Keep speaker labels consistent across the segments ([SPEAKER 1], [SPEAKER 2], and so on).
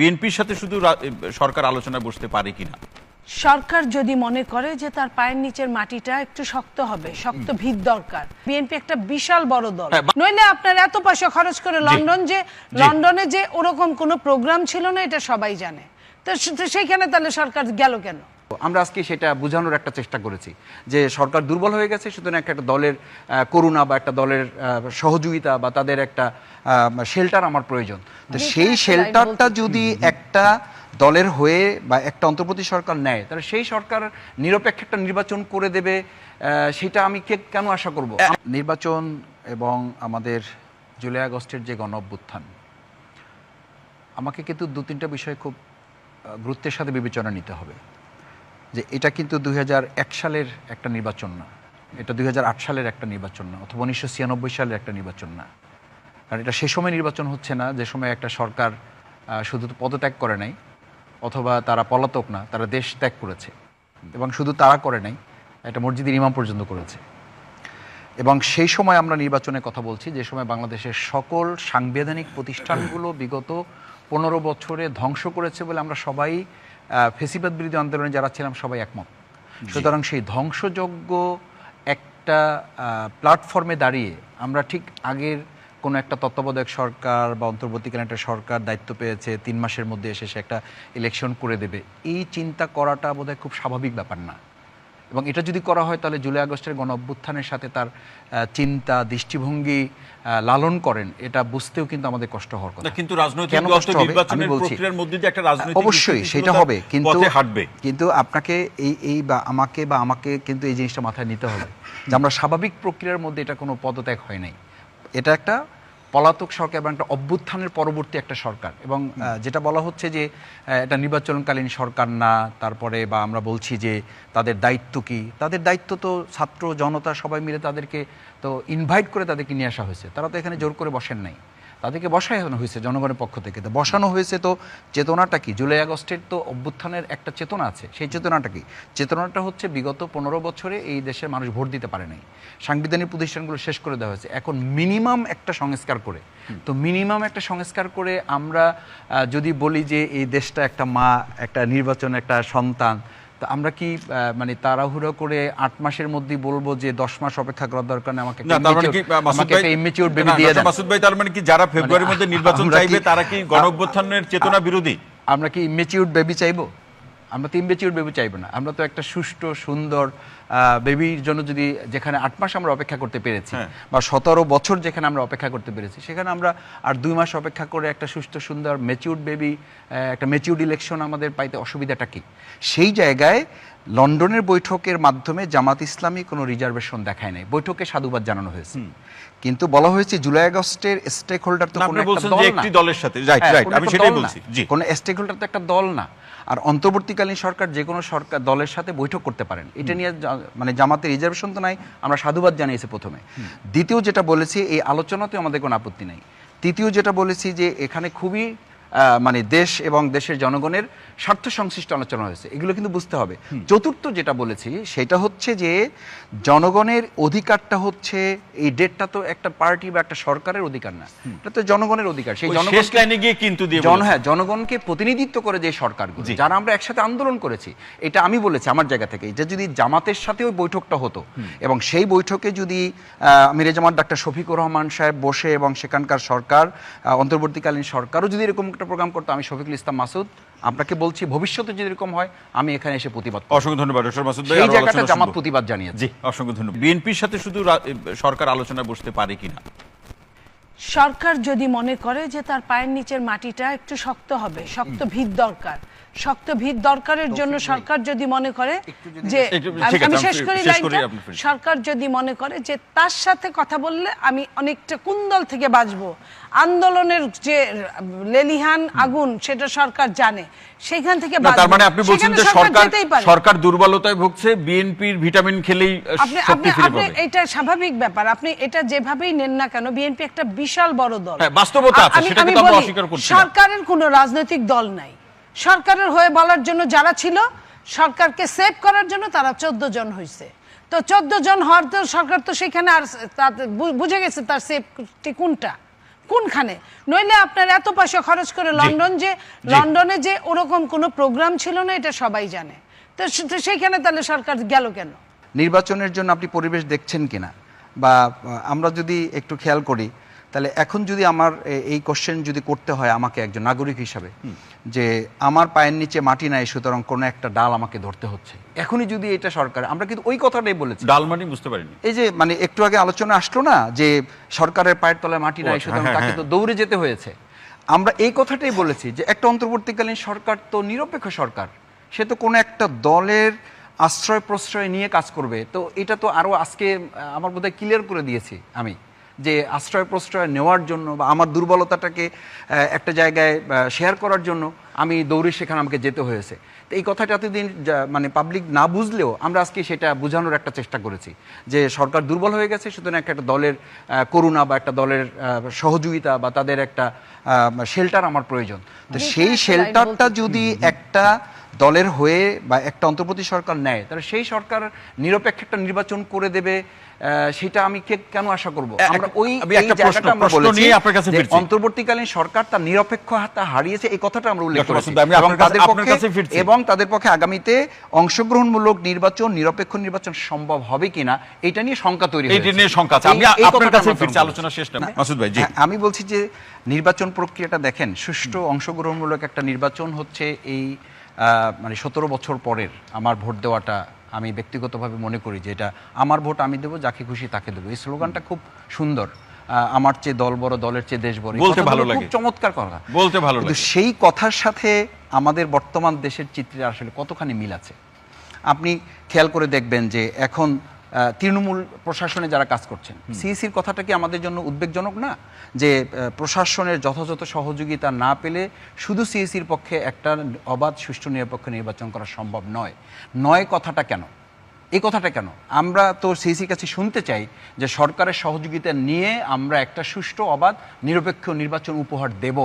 [SPEAKER 1] বিএনপির সাথে শুধু সরকার আলোচনায় বসতে পারে কিনা?
[SPEAKER 2] সরকার যদি মনে করে যে তার পায়ের নিচের মাটিটা একটু শক্ত হবে শক্ত ভিত দরকার। বিএনপি একটা বিশাল বড় দল।
[SPEAKER 1] হ্যাঁ, না
[SPEAKER 2] নইলে আপনার এত পয়সা খরচ করে লন্ডন যে লন্ডনে যে ওরকম কোনো প্রোগ্রাম ছিল না এটা সবাই জানে। তো সেখানে তাহলে সরকার গেল কেন?
[SPEAKER 3] আমরা আজকে সেটা বোঝানোর একটা চেষ্টা করেছি যে সরকার দুর্বল হয়ে গেছে সুতরাং একটা একটা দলের করুণা বা একটা দলের সহযোগিতা বা তাদের একটা শেল্টার আমার প্রয়োজন। তো সেই শেল্টারটা যদি একটা দলের হয়ে বা একটা অন্তর্বর্তী সরকার নেয় তাহলে সেই সরকার নিরপেক্ষ একটা নির্বাচন করে দেবে আহ, সেটা আমি কে কেন আশা করব? নির্বাচন এবং আমাদের জুলাই আগস্টের যে গণ অভ্যুত্থান আমাকে কিন্তু দু তিনটা বিষয় খুব গুরুত্বের সাথে বিবেচনা নিতে হবে। যে এটা কিন্তু দুই হাজার এক সালের একটা নির্বাচন না। এটা দুই হাজার আট সালের একটা নির্বাচন না, অথবা উনিশশো ছিয়ানব্বই সালের একটা নির্বাচন না। কারণ এটা সে সময় নির্বাচন হচ্ছে না, যে সময় একটা সরকার শুধু পদত্যাগ করে নাই, অথবা তারা পলাতক না, তারা দেশ ত্যাগ করেছে। এবং শুধু তারা করে নাই একটা মসজিদের ইমাম পর্যন্ত করেছে। এবং সেই সময় আমরা নির্বাচনের কথা বলছি, যে সময় বাংলাদেশের সকল সাংবিধানিক প্রতিষ্ঠানগুলো বিগত পনেরো বছরে ধ্বংস করেছে বলে আমরা সবাই ফেসিবাদ বিরোধী আন্দোলনে যারা ছিলাম সবাই একমত। সুতরাং সেই ধ্বংসযোগ্য একটা প্ল্যাটফর্মে দাঁড়িয়ে আমরা ঠিক আগের কোনো একটা তত্ত্বাবধায়ক সরকার বা অন্তর্বর্তীকালীন একটা সরকার দায়িত্ব পেয়েছে তিন মাসের মধ্যে এসে সে একটা ইলেকশন করে দেবে এই চিন্তা করাটা বোধহয় খুব স্বাভাবিক ব্যাপার না। এবং এটা যদি করা হয় তাহলে জুলাই আগস্টের গণ অভ্যুত্থানের সাথে তার চিন্তা দৃষ্টিভঙ্গি লালন করেন এটা বুঝতেও কিন্তু আমাদের কষ্ট হওয়ার কথা।
[SPEAKER 1] কিন্তু রাজনৈতিক নির্বাচনের
[SPEAKER 3] বলছি।
[SPEAKER 1] প্রক্রিয়ার মধ্যে দিয়ে একটা রাজনৈতিক
[SPEAKER 3] অবশ্যই সেটা হবে কিন্তু
[SPEAKER 1] হাঁটবে।
[SPEAKER 3] কিন্তু আপনাকে এই এই বা আমাকে বা আমাকে কিন্তু এই জিনিসটা মাথায় নিতে হবে যে আমরা স্বাভাবিক প্রক্রিয়ার মধ্যে এটা কোনো পদত্যাগ হয় নাই। এটা একটা পলাতক সরকার এবং একটা অভ্যুত্থানের পরবর্তী একটা সরকার। এবং যেটা বলা হচ্ছে যে এটা নির্বাচনকালীন সরকার না, তারপরে বা আমরা বলছি যে, তাদের দায়িত্ব কি? তাদের দায়িত্ব তো ছাত্র জনতা সবাই মিলে তাদেরকে তো ইনভাইট করে তাদেরকে নিয়ে আসা হয়েছে। তারা তো এখানে জোর করে বসেন নাই। তাদেরকে বসানো হয়েছে জনগণের পক্ষ থেকে। তো বসানো হয়েছে তো চেতনাটা কি? জুলাই আগস্টের তো অভ্যুত্থানের একটা চেতনা আছে। সেই চেতনাটা কি? চেতনাটা হচ্ছে বিগত পনেরো বছরে এই দেশের মানুষ ভোট দিতে পারে নাই। সাংবিধানিক প্রতিষ্ঠানগুলো শেষ করে দেওয়া হয়েছে। এখন মিনিমাম একটা সংস্কার করে। তো মিনিমাম একটা সংস্কার করে আমরা যদি বলি যে এই দেশটা একটা মা একটা নির্বাচন একটা সন্তান তো আমরা কি মানে তাড়াহুড়ো করে আট মাসের মধ্যে বলব যে দশ মাস অপেক্ষা করার দরকার নেই আমাকে
[SPEAKER 1] মানে
[SPEAKER 3] ইমেচিউর বেবি দিয়ে দেন।
[SPEAKER 1] মাসুদ ভাই তার মানে কি যারা ফেব্রুয়ারির মধ্যে নির্বাচন চাইবে তারা কি গণঅভ্যুত্থানের চেতনা বিরোধী?
[SPEAKER 3] আমরা কি ইমেচিউর বেবি চাইব? আমরা তো ইমেচিউর বেবি চাইব না আমরা তো একটা সুষ্ঠু সুন্দর বেবির জন্য যদি যেখানে আট মাস আমরা অপেক্ষা করতে পেরেছি
[SPEAKER 1] হ্যাঁ।
[SPEAKER 3] বা সতেরো বছর যেখানে আমরা অপেক্ষা করতে পেরেছি সেখানে আমরা আর দুই মাস অপেক্ষা করে একটা সুস্থ সুন্দর মেচিউর বেবি একটা মেচিউর ইলেকশন আমাদের পাইতে অসুবিধাটা কি? সেই জায়গায় লন্ডনের বৈঠকের মাধ্যমে জামাত ইসলামী কোনো রিজার্ভেশন দেখায় নাই। বৈঠকে সাধুবাদ জানানো হয়েছে। কিন্তু বলা হয়েছে জুলাই আগস্টের স্টেক হোল্ডার তো কোনো একটা দল না।
[SPEAKER 1] দলের সাথে। রাইট
[SPEAKER 3] হ্যাঁ,
[SPEAKER 1] রাইট
[SPEAKER 3] কোনো
[SPEAKER 1] আমি সেটাই বলছি। জি।
[SPEAKER 3] কোনো স্টেক হোল্ডার তো একটা দল না। আর অন্তর্বর্তীকালীন সরকার যে কোনো সরকার দলের সাথে বৈঠক করতে পারেন। এটা নিয়ে মানে জামাতের রিজার্ভেশন তো নাই আমরা সাধুবাদ জানিয়েছি প্রথমে। দ্বিতীয় যেটা বলেছি এই আলোচনাতে আমাদের কোনো আপত্তি নাই। তৃতীয় যেটা বলেছি যে এখানে খুবই মানে দেশ এবং দেশের জনগণের স্বার্থ সংশ্লিষ্ট আলোচনা হয়েছে। এগুলো কিন্তু বুঝতে হবে। চতুর্থ যেটা বলেছি সেটা হচ্ছে যে জনগণের অধিকারটা হচ্ছে এই ডেটটা তো একটা পার্টি বা একটা সরকারের অধিকার না। এটা তো জনগণের অধিকার। সেই জনগণ
[SPEAKER 1] গিয়ে কিন্তু দিয়ে
[SPEAKER 3] জন হ্যাঁ জনগণকে প্রতিনিধিত্ব করে যে সরকারগুলো। যারা আমরা একসাথে আন্দোলন করেছি এটা আমি বলেছি আমার জায়গা থেকে এটা যদি জামাতের সাথে ওই বৈঠকটা হতো এবং সেই বৈঠকে যদি আমিরে জামাত ডাক্তার শফিকুর রহমান সাহেব বসে এবং সেখানকার সরকার অন্তর্বর্তীকালীন সরকারও যদি এরকম একটা প্রোগ্রাম করতো আমি শফিকুল ইসলাম মাসুদ। আপনাকে বলছি ভবিষ্যতে যদি এরকম হয় আমি এখানে এসে প্রতিবাদ
[SPEAKER 1] অসংখ্য ধন্যবাদ ডক্টর মাসুদ ভাই। আরও
[SPEAKER 3] জায়গাটা জামাত প্রতিবাদ জানিয়েছে।
[SPEAKER 1] জি অসংখ্য ধন্যবাদ। বিএনপির সাথে শুধু সরকার আলোচনায় বসতে পারে কিনা?
[SPEAKER 2] সরকার যদি মনে করে যে তার পায়ের নিচের মাটিটা একটু শক্ত হবে শক্ত ভিত দরকার শক্ত ভিত দরকারের জন্য সরকার যদি মনে করে যে আমি শেষ করি লাইনটা। সরকার যদি মনে করে যে তার সাথে কথা বললে আমি অনেকটা কুন্দল থেকে বাঁচবো আন্দোলনের যে লেলিহান আগুন সেটা সরকার জানে। সেখান থেকে
[SPEAKER 1] তার মানে আপনি বলছেন যে সরকার সরকার দুর্বলতায় ভুগছে বিএনপির ভিটামিন খেলেই
[SPEAKER 2] আপনি আপনি এটা স্বাভাবিক ব্যাপার। আপনি এটা যেভাবেই নেন না কেন বিএনপি একটা বিশাল বড় দল।
[SPEAKER 1] হ্যাঁ, বাস্তবতা আছে, সেটাকে তো আমরা অস্বীকার করছি।
[SPEAKER 2] সরকারের কোনো রাজনৈতিক দল নাই। সরকারের হয়ে বলার জন্য যারা ছিল সরকারকে সেভ করার জন্য তারা চোদ্দ জন হয়েছে তো চোদ্দ জন হওয়ার তো সরকার তো সেখানে আর বুঝে গেছে তার সেফটি কোনটা। কোনখানে? নইলে আপনার এত পয়সা খরচ করে লন্ডন যে লন্ডনে যে ওরকম কোনো প্রোগ্রাম ছিল না এটা সবাই জানে। তো সেইখানে তাহলে সরকার গেল কেন?
[SPEAKER 3] নির্বাচনের জন্য আপনি পরিবেশ দেখছেন কিনা? বা আমরা যদি একটু খেয়াল করি তাহলে এখন যদি আমার এই কোশ্চেন যদি করতে হয় আমাকে একজন নাগরিক হিসাবে যে আমার পায়ের নিচে মাটি নাই সুতরাং কোনো একটা ডাল আমাকে ধরতে হচ্ছে। এখনই যদি এটা সরকার আমরা কিন্তু ওই কথাটাই বলেছি।
[SPEAKER 1] ডালমানি বুঝতে পারিনি।
[SPEAKER 3] এই যে মানে একটু আগে আলোচনা আসলো না যে সরকারের পায়ের তলায় মাটি নাই সুতরাং
[SPEAKER 1] হ্যাঁ,
[SPEAKER 3] তাকে
[SPEAKER 1] হ্যাঁ।
[SPEAKER 3] তো দৌড়ে যেতে হয়েছে। আমরা এই কথাটাই বলেছি যে একটা অন্তর্বর্তীকালীন সরকার তো নিরপেক্ষ সরকার। সে তো কোনো একটা দলের আশ্রয় প্রশ্রয় নিয়ে কাজ করবে। তো এটা তো আরও আজকে আমার বোধহয় ক্লিয়ার করে দিয়েছি আমি। যে আশ্রয় প্রশ্রয় নেওয়ার জন্য বা আমার দুর্বলতাটাকে একটা জায়গায় শেয়ার করার জন্য আমি দৌড়ে সেখানে আমাকে যেতে হয়েছে। তো এই কথাটা এতদিন যা- মানে পাবলিক না বুঝলেও আমরা আজকে সেটা বোঝানোর একটা চেষ্টা করেছি যে সরকার দুর্বল হয়ে গেছে সুতরাং একটা একটা দলের করুণা বা একটা দলের সহযোগিতা বা তাদের একটা শেল্টার আমার প্রয়োজন। তো সেই শেল্টারটা যদি একটা দলের হয়ে বা একটা অন্তর্বর্তী সরকার নেয় তাহলে সেই সরকার নিরপেক্ষ একটা নির্বাচন করে দেবে সেটা আমি কেন আশা করব আমরা ওই জায়গাটা আমরা বলেছি। অন্তর্বর্তীকালীন সরকার তার নিরপেক্ষতা হারিয়েছে এই কথাটা আমরা উল্লেখ করেছি এবং তাদের পক্ষে এবং তাদের পক্ষে আগামীতে অংশগ্রহণমূলক নির্বাচন নিরপেক্ষ নির্বাচন সম্ভব হবে কিনা এটা নিয়ে শঙ্কা তৈরি হয়েছে।
[SPEAKER 1] নিয়ে শঙ্কা আছে। আমি আপনার কাছে ফিরছি। আলোচনা শেষ না। মাসুদ ভাই, জি।
[SPEAKER 3] হ্যাঁ, আমি বলছি যে নির্বাচন প্রক্রিয়াটা দেখেন সুষ্ঠু অংশগ্রহণমূলক একটা নির্বাচন হচ্ছে এই আহ, মানে সতেরো বছর পরের আমার ভোট দেওয়াটা আমি ব্যক্তিগতভাবে মনে করি যে এটা আমার ভোট আমি দেবো যাকে খুশি তাকে দেবো। এই স্লোগানটা খুব সুন্দর। আহ, আমার চেয়ে দল বড় দলের চেয়ে দেশ বড়।
[SPEAKER 1] বলতে ভালো লাগে।
[SPEAKER 3] চমৎকার কথা।
[SPEAKER 1] বলতে ভালো
[SPEAKER 3] কিন্তু
[SPEAKER 1] লাগে।
[SPEAKER 3] সেই কথার সাথে আমাদের বর্তমান দেশের চিত্রে আসলে কতখানি মিল আছে? আপনি খেয়াল করে দেখবেন যে এখন তৃণমূল প্রশাসনে যারা কাজ করছেন। সিইসির কথাটা কি আমাদের জন্য উদ্বেগজনক না? যে প্রশাসনের যথাযথ সহযোগিতা না পেলে শুধু সিইসির পক্ষে একটা অবাধ সুষ্ঠু নিরপেক্ষ নির্বাচন করা সম্ভব নয়। নয় কথাটা কেন? এই কথাটা কেন? আমরা তো সিইসির কাছে শুনতে চাই যে সরকারের সহযোগিতা নিয়ে আমরা একটা সুষ্ঠু অবাধ নিরপেক্ষ নির্বাচন উপহার দেব।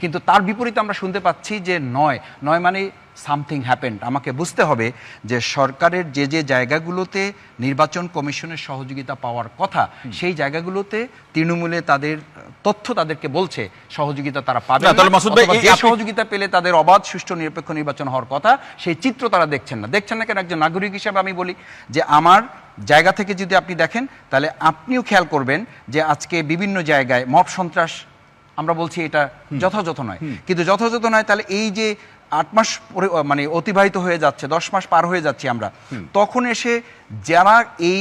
[SPEAKER 3] কিন্তু তার বিপরীতে আমরা শুনতে পাচ্ছি যে নয়। নয় মানে সামথিং হ্যাপেন্ড। আমাকে বুঝতে হবে যে সরকারের যে যে জায়গাগুলোতে নির্বাচন কমিশনের সহযোগিতা পাওয়ার কথা সেই জায়গাগুলোতে তৃণমূলে তাদের তথ্য তাদেরকে বলছে সহযোগিতা তারা পাবে যে সহযোগিতা পেলে তাদের অবাধ সুষ্ঠু নিরপেক্ষ নির্বাচন হওয়ার কথা সেই চিত্র তারা দেখছেন না। দেখছেন না কেন? একজন নাগরিক হিসাবে আমি বলি যে আমার জায়গা থেকে যদি আপনি দেখেন তাহলে আপনিও খেয়াল করবেন যে আজকে বিভিন্ন জায়গায় মব সন্ত্রাস আমরা বলছি এটা যথাযথ নয়। কিন্তু যথাযথ নয় তাহলে এই যে আট মাস পরে মানে অতিবাহিত হয়ে যাচ্ছে দশ মাস পার হয়ে যাচ্ছি আমরা। তখন এসে যারা এই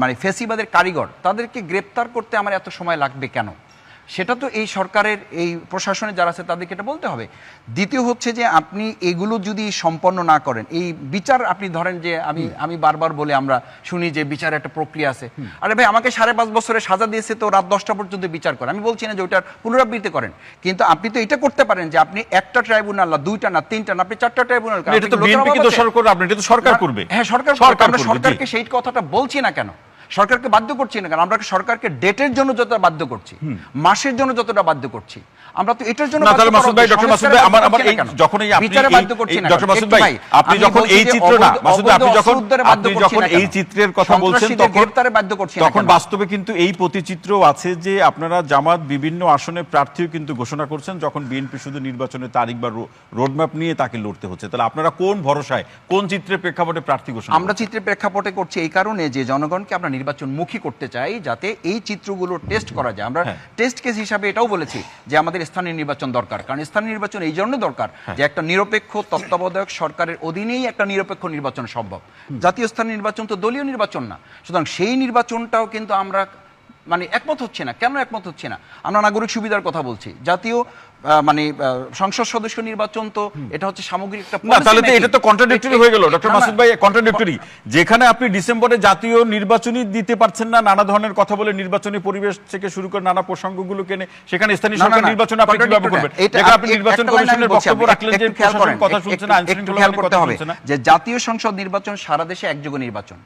[SPEAKER 3] মানে ফেসিবাদের কারিগর তাদেরকে গ্রেপ্তার করতে আমার এত সময় লাগবে কেন? সেটা তো এই সরকারের এই প্রশাসনে যারা আছে তাদেরকে এটা বলতে হবে। দ্বিতীয় হচ্ছে যে আপনি এগুলো যদি সম্পন্ন না করেন এই বিচার আপনি ধরেন যে আমি আমি বারবার বলে আমরা শুনি যে বিচার একটা প্রক্রিয়া আছে। আরে ভাই আমাকে সাড়ে পাঁচ বছরের সাজা দিয়েছে তো রাত দশটা পর্যন্ত বিচার করে আমি বলছি না যে ওইটার পুনরাবৃত্তি করেন। কিন্তু আপনি তো এটা করতে পারেন যে আপনি একটা ট্রাইব্যুনাল না দুইটা না তিনটা না আপনি চারটা ট্রাইব্যুনাল
[SPEAKER 1] এটা তো বিএনপি কি দোষারোপ করবে আপনি এটা তো সরকার করবে।
[SPEAKER 3] হ্যাঁ সরকার
[SPEAKER 1] সরকার
[SPEAKER 3] আমরা সরকারকে সেই কথাটা বলছি না কেন? সরকারকে বাধ্য করছি না কেন? আমরা সরকারকে ডেটের জন্য যতটা বাধ্য করছি মাসের জন্য যতটা বাধ্য করছি আমরা তো এটার জন্য
[SPEAKER 1] তাহলে মাসুদ ভাই ডক্টর মাসুদ ভাই আমার আমার এই যখন এই আপনি
[SPEAKER 3] বাধ্য করছি না
[SPEAKER 1] ডক্টর মাসুদ ভাই আপনি যখন এই চিত্র না মাসুদ ভাই আপনি যখন
[SPEAKER 3] অস্ত্র উদ্ধারে বাধ্য
[SPEAKER 1] আপনি যখন এই চিত্রের কথা বলছেন তখন
[SPEAKER 3] গ্রেপ্তারে বাধ্য করছি
[SPEAKER 1] তখন বাস্তবে কিন্তু এই প্রতিচিত্র আছে যে আপনারা জামাত বিভিন্ন আসনে প্রার্থীও কিন্তু ঘোষণা করছেন যখন বিএনপি শুধু নির্বাচনের তারিখ বা রোডম্যাপ নিয়ে তাকে লড়তে হচ্ছে। তাহলে আপনারা কোন ভরসায় কোন চিত্রের প্রেক্ষাপটে প্রার্থী ঘোষণা
[SPEAKER 3] আমরা চিত্রের প্রেক্ষাপটে করছি এই কারণে যে জনগণকে আমরা নির্বাচন মুখী করতে চাই যাতে এই চিত্রগুলো টেস্ট করা যায়। আমরা
[SPEAKER 1] হ্যাঁ।
[SPEAKER 3] টেস্ট কেস হিসাবে এটাও বলেছি যে আমাদের স্থানীয় নির্বাচন দরকার। কারণ স্থানীয় নির্বাচন এই জন্য দরকার
[SPEAKER 1] হ্যাঁ।
[SPEAKER 3] যে একটা নিরপেক্ষ তত্ত্বাবধায়ক সরকারের অধীনেই একটা নিরপেক্ষ নির্বাচন সম্ভব। জাতীয় স্থানীয় নির্বাচন তো দলীয় নির্বাচন না। সুতরাং সেই নির্বাচনটাও কিন্তু আমরা মানে একমত হচ্ছে না। কেন একমত হচ্ছে না? আমরা নাগরিক সুবিধার কথা বলছি। জাতীয় মানে সংসদ সদস্য নির্বাচন তো এটা হচ্ছে সামগ্রিক একটা
[SPEAKER 1] না তাহলে তো এটা তো কন্ট্রাডিক্টরি হয়ে গেল ডক্টর। মাসুদ ভাই কন্ট্রাডিক্টরি যেখানে আপনি ডিসেম্বরে জাতীয় নির্বাচনই দিতে পারছেন না নানা ধরনের কথা বলে নির্বাচনী পরিবেশ থেকে শুরু করে নানা প্রসঙ্গগুলো কেনে সেখানে স্থানীয় সরকার নির্বাচন আপনি কীভাবে করবেন।
[SPEAKER 3] এটা
[SPEAKER 1] আপনি নির্বাচন কমিশনের বক্তব্য রাখলেন যে প্রশাসনের কথা শুনছে না আইন
[SPEAKER 3] খেয়াল করতে হবে যে জাতীয় সংসদ নির্বাচন সারা দেশে একযোগে নির্বাচন।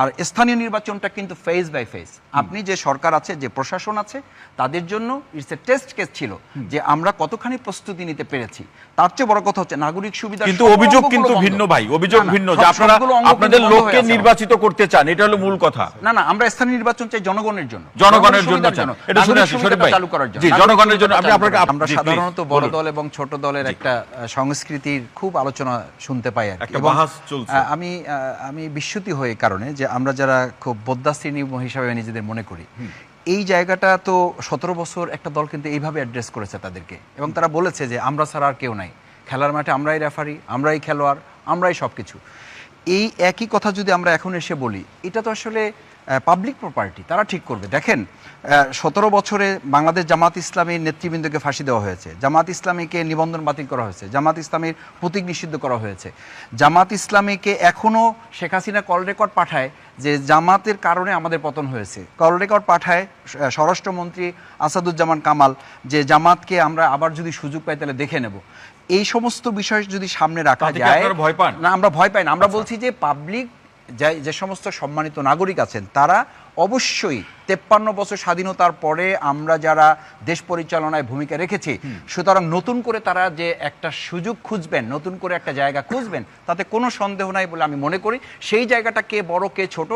[SPEAKER 3] আর স্থানীয় নির্বাচনটা কিন্তু ফেজ বাই ফেজ আপনি যে সরকার আছে যে প্রশাসন আছে তাদের জন্য ইটস এ টেস্ট কেস ছিল যে আমরা কতখানি প্রস্তুতি নিতে পেরেছি তার চেয়ে বড় কথা হচ্ছে নাগরিক সুবিধা
[SPEAKER 1] কিন্তু অভিযোগ কিন্তু ভিন্ন ভাই অভিযোগ ভিন্ন যে আপনারা আপনাদের লোককে নির্বাচিত করতে চান এটা হলো মূল কথা
[SPEAKER 3] না না আমরা স্থানীয় নির্বাচন চাই জনগণের জন্য
[SPEAKER 1] জনগণের জন্য চান। এটা শুনে আসি, শরীফ ভাই।
[SPEAKER 3] চালু করার জন্য
[SPEAKER 1] জি, জনগণের জন্য। আপনি আপনাকে-
[SPEAKER 3] আমরা সাধারণত বড় দল এবং ছোট দলের একটা সংস্কৃতির খুব আলোচনা শুনতে পাই আর কি।
[SPEAKER 1] একটা বাহাস চলছে।
[SPEAKER 3] আমি আমি বিস্মৃতি হয়ে কারণে যে আমরা যারা খুব বদ্যাশ্রেণী হিসাবে নিজেদের মনে করি এই জায়গাটা তো সতেরো বছর একটা দল কিন্তু এইভাবে অ্যাড্রেস করেছে তাদেরকে। এবং তারা বলেছে যে আমরা ছাড়া আর কেউ নাই। খেলার মাঠে আমরাই রেফারি আমরাই খেলোয়াড়, আমরাই সব কিছু এই একই কথা যদি আমরা এখন এসে বলি, এটা তো আসলে পাবলিক প্রপার্টি তারা ঠিক করবে। দেখেন সতেরো বছরে বাংলাদেশ জামাত ইসলামীর নেতৃবৃন্দকে ফাঁসি দেওয়া হয়েছে। জামাত ইসলামীকে নিবন্ধন বাতিল করা হয়েছে। জামাত ইসলামীর প্রতীক নিষিদ্ধ করা হয়েছে। জামাত ইসলামীকে এখনও শেখ হাসিনা কল রেকর্ড পাঠায় যে জামাতের কারণে আমাদের পতন হয়েছে। কল রেকর্ড পাঠায় স্বরাষ্ট্রমন্ত্রী আসাদুজ্জামান কামাল যে জামাতকে আমরা আবার যদি সুযোগ পাই তাহলে দেখে নেব। এই সমস্ত বিষয় যদি সামনে রাখা যায়
[SPEAKER 1] ভয় পান?
[SPEAKER 3] না আমরা ভয় পাই না। আমরা বলছি যে পাবলিক যে সমস্ত সম্মানিত নাগরিক আছেন তারা অবশ্যই তেপ্পান্ন বছর স্বাধীনতার পরে আমরা যারা দেশ পরিচালনায় ভূমিকা রেখেছি সুতরাং নতুন করে তারা যে একটা সুযোগ খুঁজবেন নতুন করে একটা জায়গা খুঁজবেন তাতে কোনো সন্দেহ নাই বলে আমি মনে করি। সেই জায়গাটা কে বড় কে ছোট